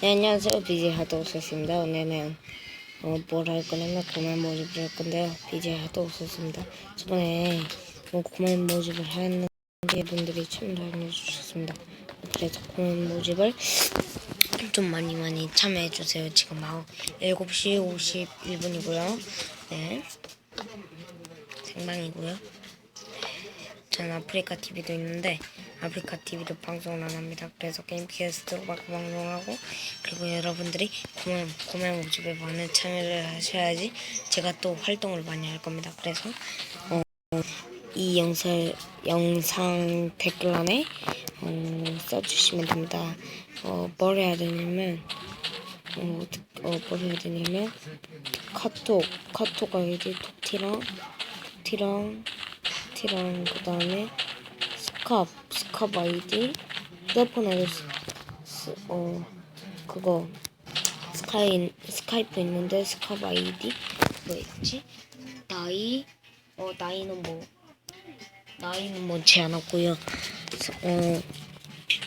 네, 안녕하세요. BJ 하드오스입니다. 오늘은 어, 뭘할 거냐면 고만 모집을 할 건데요. BJ 하드오스입니다. 저번에 뭐 고만 모집을 하는 분들이 참여해 주셨습니다. 그래서 고만 모집을 좀 많이 많이 참여해 주세요. 지금 아홉 7시 51분이고요. 네. 생방이고요. 전 아프리카 TV도 있는데 아프리카 TV도 방송을 안 합니다. 그래서 게임 PS로 막 방송하고 그리고 여러분들이 고면 고면 모집에 많은 참여를 하셔야지 제가 또 활동을 많이 할 겁니다. 그래서 어, 이 영상 영상 댓글란에 어, 써주시면 됩니다. 어, 뭘 해야 되냐면 어, 어, 뭘 해야 되냐면 카톡 카톡 아이디 톡티랑 톡티랑 톡티랑 그 다음에 스캅 스캅 아이디 휴대폰 아이디 스, 스, 어 그거 스카이 스카이프 있는데 스캅 아이디? 뭐였지? 나이 어 나이는 뭐 나이는 뭐 없고요. 서- 어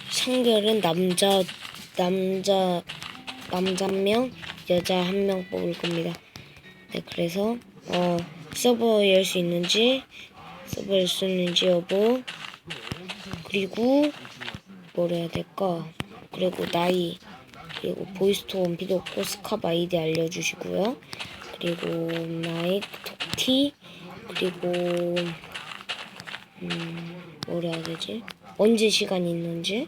성별은 남자 남자 남자 한 명, 여자 한 명 뽑을 겁니다. 네, 그래서 어 서버 열 수 있는지 열수 있는지 여부 그리고 뭘 해야 될까? 그리고 나이 그리고 보이스톤 필요 없고 스캅 아이디 알려주시고요. 그리고 나이 톡티 그리고 음뭘 해야 되지? 언제 시간 있는지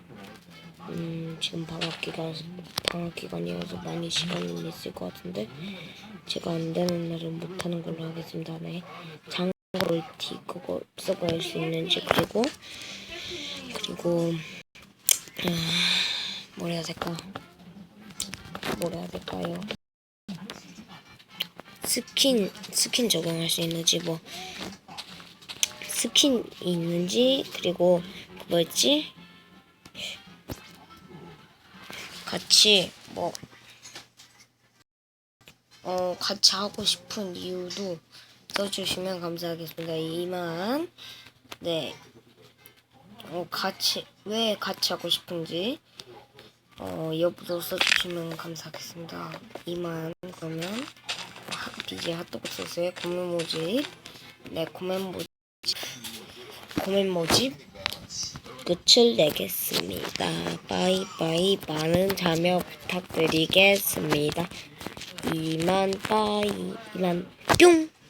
음, 지금 방학 기간 방학 기간이어서 많이 시간이 있을 것 같은데 제가 안 되는 날은 못 하는 걸로 하겠습니다. 네. 장 골티 그거 할수 있는지 그리고 그리고 아, 뭘 해야 될까? 뭘 해야 될까요? 스킨 스킨 적용할 수 있는지 뭐 스킨 있는지 그리고 그 뭐였지? 같이 뭐 어, 같이 하고 싶은 이유도 써주시면 감사하겠습니다. 이만 네 어, 같이 왜 같이 하고 싶은지 어, 여부도 써주시면 감사하겠습니다. 이만 그러면 BJ 핫도그 소스의 고멘 모집 네 고멘 모집 고멘 모집 끝을 내겠습니다. 빠이빠이 많은 참여 부탁드리겠습니다. 이만 빠이 이만 뿅